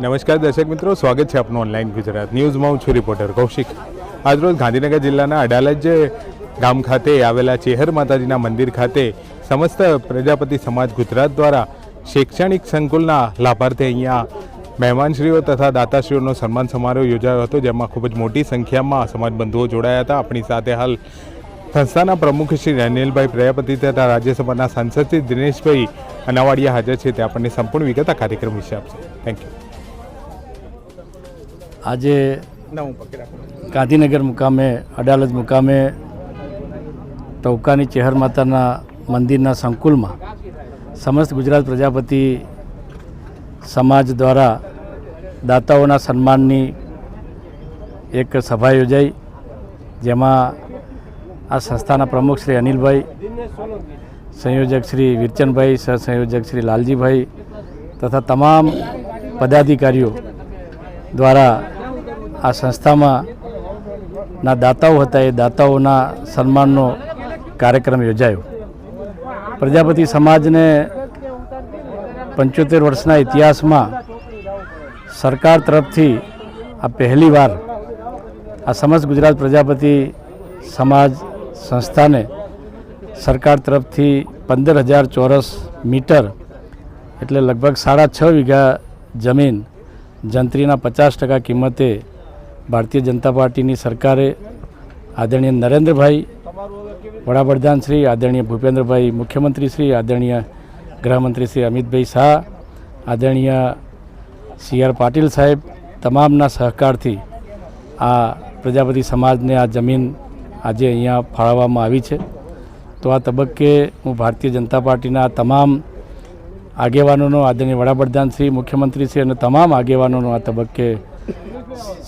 નમસ્કાર દર્શક મિત્રો, સ્વાગત છે આપનું ઓનલાઈન ગુજરાત ન્યૂઝમાં. હું છું રિપોર્ટર કૌશિક. આજરોજ ગાંધીનગર જિલ્લાના અડાલજ ગામ ખાતે આવેલા ચેહર માતાજીના મંદિર ખાતે સમસ્ત પ્રજાપતિ સમાજ ગુજરાત દ્વારા શૈક્ષણિક સંકુલના લાભાર્થે અહીંયા મહેમાનશ્રીઓ તથા દાતાશ્રીઓનો સન્માન સમારોહ યોજાયો હતો, જેમાં ખૂબ જ મોટી સંખ્યામાં સમાજ બંધુઓ જોડાયા હતા. આપણી સાથે હાલ સંસ્થાના પ્રમુખ શ્રી અનિલભાઈ પ્રજાપતિ તથા રાજ્યસભાના સાંસદ શ્રી દિનેશભાઈ અનાવાડિયા હાજર છે. તે આપણને સંપૂર્ણ વિગત આ કાર્યક્રમ વિશે આપશે. થેન્ક યુ આજે ગાંધીનગર મુકામે અડાલજ મુકામે ટૌકાની ચેહર માતાના મંદિરના સંકુલમાં સમસ્ત ગુજરાત પ્રજાપતિ સમાજ દ્વારા દાતાઓના સન્માનની એક સભા યોજાઈ જેમાં આ સંસ્થાના પ્રમુખ શ્રી અનિલભાઈ સંયોજક શ્રી વિરચનભાઈ સહસંયોજક શ્રી લાલજીભાઈ તથા તમામ પદાધિકારીઓ દ્વારા આ સંસ્થામાં ના દાતાઓ હતા, એ દાતાઓના સન્માનનો કાર્યક્રમ યોજાયો. પ્રજાપતિ સમાજને પંચોતેર વર્ષના ઇતિહાસમાં સરકાર તરફથી આ પહેલીવાર આ સમસ્ત ગુજરાત પ્રજાપતિ સમાજ સંસ્થાને સરકાર તરફથી પંદર હજાર ચોરસ મીટર એટલે લગભગ સાડા છ વીઘા જમીન જંત્રીના પચાસ ટકા કિંમતે ભારતીય જનતા પાર્ટીની સરકારે આદરણીય નરેન્દ્રભાઈ વડાપ્રધાન શ્રી, આદરણીય ભૂપેન્દ્રભાઈ મુખ્યમંત્રી શ્રી, આદરણીય ગૃહમંત્રી શ્રી અમિતભાઈ શાહ, આદરણીય સી આર પાટીલ સાહેબ તમામના સહકારથી આ પ્રજાપતિ સમાજને આ જમીન આજે અહીંયા ફાળવવામાં આવી છે. તો આ તબક્કે હું ભારતીય જનતા પાર્ટીના તમામ આગેવાનોનો, આદરણીય વડાપ્રધાન શ્રી, મુખ્યમંત્રી શ્રી અને તમામ આગેવાનોનો આ તબક્કે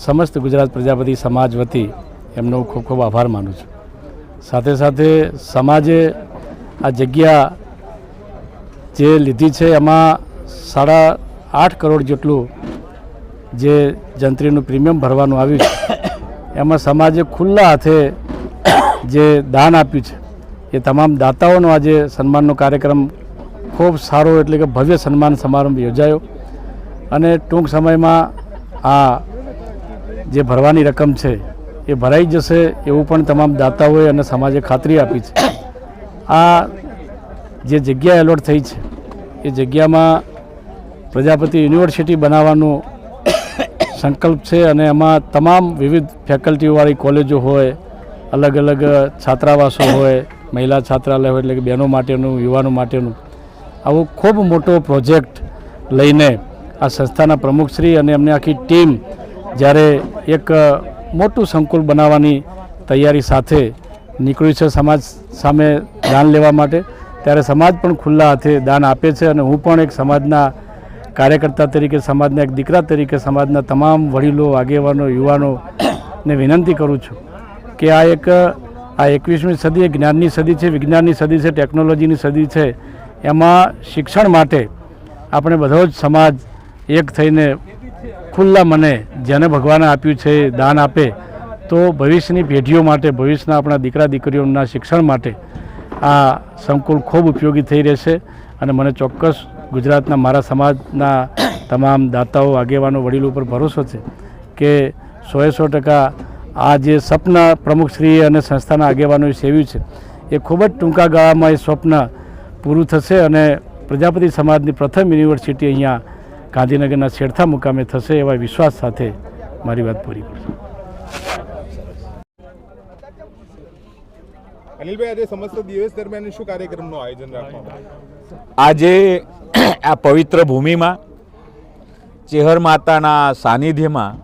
સમસ્ત ગુજરાત પ્રજાપતિ સમાજ વતી એમનો ખૂબ ખૂબ આભાર માનું છું. સાથે સાથે સમાજે આ જગ્યા જે લીધી છે, એમાં સાડા આઠ કરોડ જેટલું જે જંત્રીનું પ્રીમિયમ ભરવાનું આવ્યું છે, એમાં સમાજે ખુલ્લા હાથે જે દાન આપ્યું છે, એ તમામ દાતાઓનો આજે સન્માનનો કાર્યક્રમ ખૂબ સારો એટલે કે ભવ્ય સન્માન સમારંભ યોજાયો. અને ટૂંક સમયમાં આ જે ભરવાની રકમ છે, એ ભરાઈ જશે એવું પણ તમામ દાતાઓએ અને સમાજે ખાતરી આપી છે. આ જે જગ્યા એલોટ થઈ છે, એ જગ્યામાં પ્રજાપતિ યુનિવર્સિટી બનાવવાનો સંકલ્પ છે અને એમાં તમામ વિવિધ ફેકલ્ટીવાળી કોલેજો હોય, અલગ અલગ છાત્રાવાસો હોય, મહિલા છાત્રાલય હોય એટલે કે બહેનો માટેનું, યુવાનો માટેનું, આવો ખૂબ મોટો પ્રોજેક્ટ લઈને આ સંસ્થાના પ્રમુખશ્રી અને એમની આખી ટીમ જ્યારે એક મોટું સંકુલ બનાવવાની તૈયારી સાથે નીકળ્યું છે સમાજ સામે દાન લેવા માટે, ત્યારે સમાજ પણ ખુલ્લા હાથે દાન આપે છે અને હું પણ એક સમાજના કાર્યકર્તા તરીકે, સમાજના એક દીકરા તરીકે, સમાજના તમામ વડીલો, આગેવાનો, યુવાનોને વિનંતી કરું છું કે આ એક, આ એકવીસમી સદી એ જ્ઞાનની સદી છે, વિજ્ઞાનની સદી છે, ટેકનોલોજીની સદી છે, એમાં શિક્ષણ માટે આપણે બધો જ સમાજ એક થઈને ખુલ્લા મને જેને ભગવાને આપ્યું છે, દાન આપે, તો ભવિષ્યની પેઢીઓ માટે, ભવિષ્યના આપણા દીકરા દીકરીઓના શિક્ષણ માટે આ સંકુલ ખૂબ ઉપયોગી થઈ રહેશે અને મને ચોક્કસ ગુજરાતના મારા સમાજના તમામ દાતાઓ, આગેવાનો, વડીલો ઉપર ભરોસો છે કે સોએ સો ટકા આ જે સ્વપ્ન પ્રમુખશ્રીએ અને સંસ્થાના આગેવાનોએ સેવ્યું છે, એ ખૂબ જ ટૂંકા ગાળામાં એ સ્વપ્ન પૂરું થશે અને પ્રજાપતિ સમાજની પ્રથમ યુનિવર્સિટી અહીંયા ગાંધીનગરના શેરથા મુકામે થશે એવા વિશ્વાસ સાથે મારી વાત પૂરી કરું અનિલભાઈ આજે સમસ્ત દિવસ દરમિયાન શું કાર્યક્રમનું આયોજન રાખવામાં આજે આ પવિત્ર ભૂમિમાં ચેહર માતાના સાનિધ્યમાં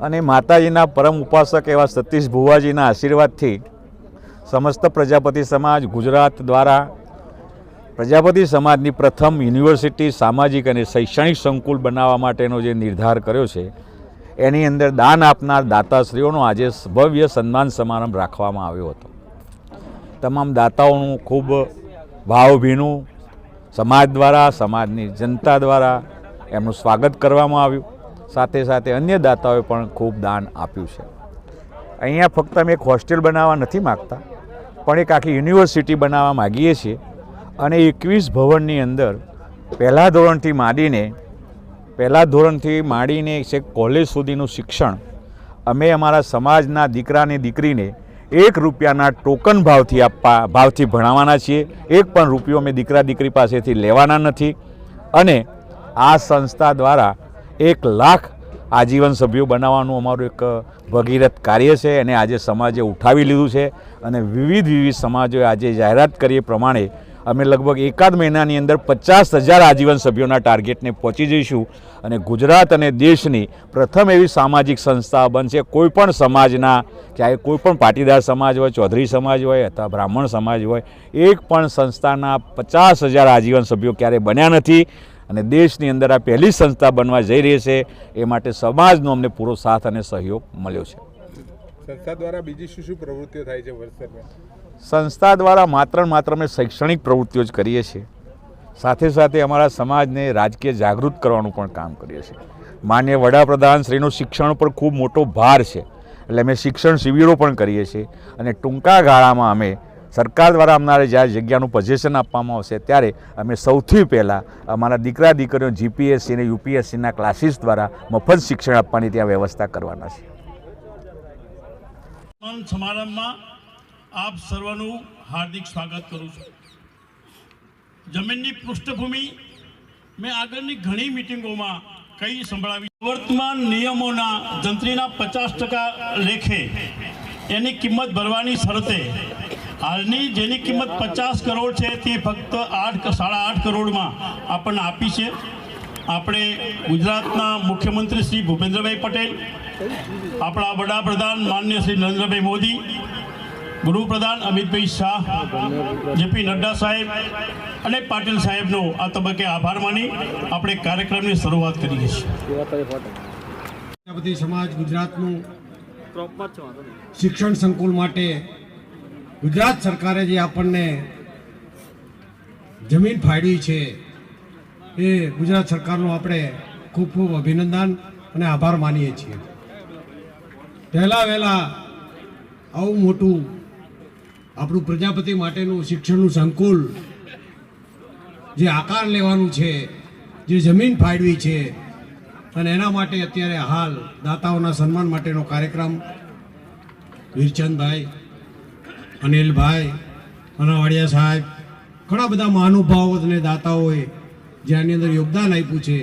અને માતાજીના પરમ ઉપાસક એવા સતીશ ભુવાજીના આશીર્વાદથી સમસ્ત પ્રજાપતિ સમાજ ગુજરાત દ્વારા પ્રજાપતિ સમાજની પ્રથમ યુનિવર્સિટી સામાજિક અને શૈક્ષણિક સંકુલ બનાવવા માટેનો જે નિર્ધાર કર્યો છે, એની અંદર દાન આપનાર દાતાશ્રીઓનો આજે ભવ્ય સન્માન સમારંભ રાખવામાં આવ્યો હતો. તમામ દાતાઓનું ખૂબ ભાવભીનું સમાજ દ્વારા, સમાજની જનતા દ્વારા એમનું સ્વાગત કરવામાં આવ્યું. સાથે સાથે અન્ય દાતાઓએ પણ ખૂબ દાન આપ્યું છે. અહીંયા ફક્ત અમે એક હોસ્ટેલ બનાવવા નથી માગતા, પણ એક આખી યુનિવર્સિટી બનાવવા માગીએ છીએ. અને એકવીસ ભવનની અંદર પહેલાં ધોરણથી માંડીને, પહેલાં ધોરણથી માંડીને છેક કોલેજ સુધીનું શિક્ષણ, અમે અમારા સમાજના દીકરાને દીકરીને એક રૂપિયાના ટોકન ભાવથી આપવા, ભાવથી ભણાવવાના છીએ. એક પણ રૂપિયો અમે દીકરા દીકરી પાસેથી લેવાના નથી. અને આ સંસ્થા દ્વારા એક લાખ આજીવન સભ્યો બનાવવાનું અમારું એક ભગીરથ કાર્ય છે. અને આજે સમાજે ઉઠાવી લીધું છે અને વિવિધ વિવિધ સમાજોએ આજે જાહેરાત કરીએ પ્રમાણે અમે લગભગ એકાદ મહિનાની અંદર પચાસ હજાર આજીવન સભ્યોના ટાર્ગેટને પહોંચી જઈશું અને ગુજરાત અને દેશની પ્રથમ એવી સામાજિક સંસ્થા બનશે. કોઈ પણ સમાજના ચાહે કોઈ પણ પાટીદાર સમાજ હોય, ચૌધરી સમાજ હોય અથવા બ્રાહ્મણ સમાજ હોય, એક પણ સંસ્થાના પચાસ હજાર આજીવન સભ્યો ક્યારે બન્યા નથી અને દેશની અંદર આ પહેલી સંસ્થા બનવા જઈ રહી છે, એ માટે સમાજનો અમને પૂરો સાથ અને સહયોગ મળ્યો છે. સંસ્થા દ્વારા બીજી શું શું પ્રવૃત્તિઓ થાય છે વર્ષ દરમિયાન સંસ્થા દ્વારા માત્ર માત્ર અમે શૈક્ષણિક પ્રવૃત્તિઓ જ કરીએ છીએ. સાથે સાથે અમારા સમાજને રાજકીય જાગૃત કરવાનું પણ કામ કરીએ છીએ. માન્ય વડાપ્રધાન શ્રીનું શિક્ષણ પર ખૂબ મોટો ભાર છે. એટલે અમે શિક્ષણ શિબિરો પણ કરીએ છીએ અને ટૂંકા ગાળામાં અમે સરકાર દ્વારા અમારે જ્યારે જગ્યાનું પોઝિશન આપવામાં આવશે ત્યારે અમે સૌથી પહેલાં અમારા દીકરા દીકરીઓ જીપીએસસી અને યુપીએસસીના ક્લાસીસ દ્વારા મફત શિક્ષણ આપવાની ત્યાં વ્યવસ્થા કરવાના છે. સમારંભમાં આપ સર્વનું હાર્દિક સ્વાગત કરું છું. જમીનની પૃષ્ઠભૂમિ મેં આગળની ઘણી મિટિંગોમાં કઈ સંભળાવી. વર્તમાન નિયમોના જંત્રીના પચાસ ટકા લેખે એની કિંમત ભરવાની શરતે હાલની જેની કિંમત પચાસ કરોડ છે તે ફક્ત આઠ સાડા આઠ કરોડમાં આપણને આપી છે. આપણે ગુજરાતના મુખ્યમંત્રી શ્રી ભૂપેન્દ્રભાઈ પટેલ, આપણા વડાપ્રધાન માન્ય શ્રી નરેન્દ્રભાઈ મોદી ગૃહપ્રધાન અમિતભાઈ શાહ, જેપી નડ્ડા સાહેબ અને પાટીલ સાહેબનો આ તબક્કે આભાર માની આપણે કાર્યક્રમની શરૂઆત કરીએ છીએ. પ્રજાપતિ સમાજ ગુજરાતનું શિક્ષણ સંકુલ માટે ગુજરાત સરકારે જે આપણને જમીન ફાળવી છે એ ગુજરાત સરકારનું આપણે ખૂબ ખૂબ અભિનંદન અને આભાર માનીએ છીએ. પહેલાં વહેલા આવું મોટું આપણું પ્રજાપતિ માટેનું શિક્ષણનું સંકુલ જે આકાર લેવાનું છે, જે જમીન ફાળવી છે, અને એના માટે અત્યારે હાલ દાતાઓના સન્માન માટેનો કાર્યક્રમ વીરચંદભાઈ, અનિલભાઈ, અનાવાડિયા સાહેબ, ઘણા બધા મહાનુભાવો અને દાતાઓએ જે આની અંદર યોગદાન આપ્યું છે.